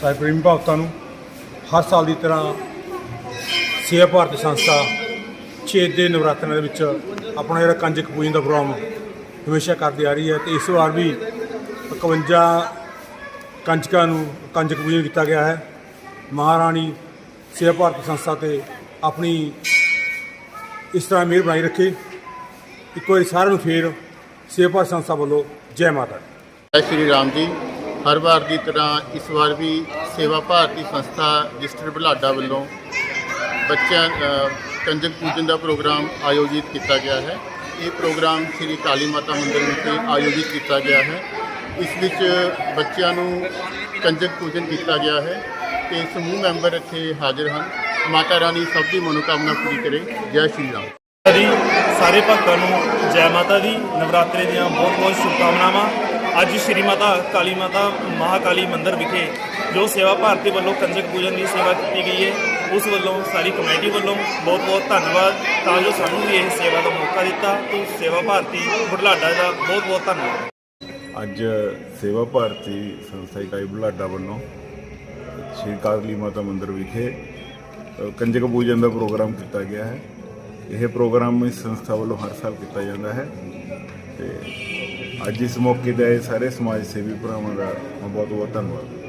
ਸਾਰੇ ਪ੍ਰੇਮੀ ਭਗਤਾਂ ਨੂੰ ਹਰ ਸਾਲ ਦੀ ਤਰ੍ਹਾਂ ਸੇਵਾ ਭਾਰਤੀ ਸੰਸਥਾ 6 ਦੇ ਨਵਰਾਤਰਿਆਂ ਦੇ ਵਿੱਚ ਆਪਣਾ ਜਿਹੜਾ ਕੰਜਕ ਪੂਜਨ ਦਾ ਪ੍ਰੋਗਰਾਮ ਹਮੇਸ਼ਾ ਕਰਦੀ ਆ ਰਹੀ ਹੈ ਤੇ ਇਸ ਵਾਰ ਵੀ 51 ਕੰਜਕਾਂ ਨੂੰ ਕੰਜਕ ਪੂਜਨ ਕੀਤਾ ਗਿਆ ਹੈ। ਮਹਾਰਾਣੀ ਸੇਵਾ ਭਾਰਤੀ ਸੰਸਥਾ ਤੇ ਆਪਣੀ ਇਸ ਤਰ੍ਹਾਂ ਮਿਹਰ ਬਣਾਈ ਰੱਖੇ। ਇੱਕ ਵਾਰੀ ਸਾਰਿਆਂ ਨੂੰ ਫੇਰ ਸੇਵਾ ਭਾਰਤੀ ਸੰਸਥਾ ਵੱਲੋਂ ਜੈ ਮਾਤਾ ਜੈ ਸ਼੍ਰੀ ਰਾਮ ਜੀ। ਹਰ ਵਾਰ ਦੀ ਤਰ੍ਹਾਂ ਇਸ ਵਾਰ ਵੀ ਸੇਵਾ ਭਾਰਤੀ ਸੰਸਥਾ ਰਜਿਸਟਰਡ ਬੁਲਾਡਾ ਵੱਲੋਂ ਬੱਚਿਆਂ ਕੰਜਕ ਪੂਜਨ ਦਾ ਪ੍ਰੋਗਰਾਮ ਆਯੋਜਿਤ ਕੀਤਾ ਗਿਆ ਹੈ। ਇਹ ਪ੍ਰੋਗਰਾਮ ਸ੍ਰੀ ਕਾਲੀ ਮਾਤਾ ਮੰਦਿਰ ਵਿੱਚ ਆਯੋਜਿਤ ਕੀਤਾ ਗਿਆ ਹੈ। ਇਸ ਵਿੱਚ ਬੱਚਿਆਂ ਨੂੰ ਕੰਜਕ ਪੂਜਨ ਕੀਤਾ ਗਿਆ ਹੈ ਤੇ ਸਮੂਹ ਮੈਂਬਰ ਇੱਥੇ ਹਾਜ਼ਰ ਹਨ। ਮਾਤਾ ਰਾਣੀ ਸਭ ਦੀ ਮਨੋਕਾਮਨਾ ਪੂਰੀ ਕਰੇ। ਜੈ ਸ਼੍ਰੀ ਰਾਮ। ਦੀ ਸਾਰੇ ਭਗਤਾਂ ਨੂੰ ਜੈ ਮਾਤਾ ਦੀ ਨਵਰਾਤਰੇ ਦੀਆਂ ਬਹੁਤ ਬਹੁਤ ਸ਼ੁਭਕਾਮਨਾਵਾਂ। ਅੱਜ ਸ਼੍ਰੀ ਮਾਤਾ ਕਾਲੀ ਮਾਤਾ ਮਹਾਕਾਲੀ ਮੰਦਿਰ ਵਿਖੇ ਜੋ ਸੇਵਾ ਭਾਰਤੀ ਵੱਲੋਂ ਕੰਜਕ ਪੂਜਨ ਦੀ ਸੇਵਾ ਕੀਤੀ ਗਈ ਹੈ, ਉਸ ਵੱਲੋਂ ਸਾਰੀ ਕਮੇਟੀ ਵੱਲੋਂ ਬਹੁਤ ਬਹੁਤ ਧੰਨਵਾਦ। ਤਾਂ ਜੋ ਸਾਨੂੰ ਵੀ ਇਹ ਸੇਵਾ ਦਾ ਮੌਕਾ ਦਿੱਤਾ ਤੋਂ ਸੇਵਾ ਭਾਰਤੀ ਬੁਢਲਾਡਾ ਦਾ ਬਹੁਤ ਬਹੁਤ ਧੰਨਵਾਦ। ਅੱਜ ਸੇਵਾ ਭਾਰਤੀ ਸੰਸਥਾ ਇਕਾਈ ਬੁਢਲਾਡਾ ਵੱਲੋਂ ਸ਼੍ਰੀ ਕਾਲੀ ਮਾਤਾ ਮੰਦਿਰ ਵਿਖੇ ਕੰਜਕ ਪੂਜਨ ਦਾ ਪ੍ਰੋਗਰਾਮ ਕੀਤਾ ਗਿਆ ਹੈ। ਇਹ ਪ੍ਰੋਗਰਾਮ ਇਸ ਸੰਸਥਾ ਵੱਲੋਂ ਹਰ ਸਾਲ ਕੀਤਾ ਜਾਂਦਾ ਹੈ ਤੇ ਅੱਜ ਇਸ ਮੌਕੇ ਤੇ ਆਏ ਸਾਰੇ ਸਮਾਜ ਸੇਵੀ ਭਰਾਵਾਂ ਦਾ ਮੈਂ ਬਹੁਤ ਬਹੁਤ ਧੰਨਵਾਦ।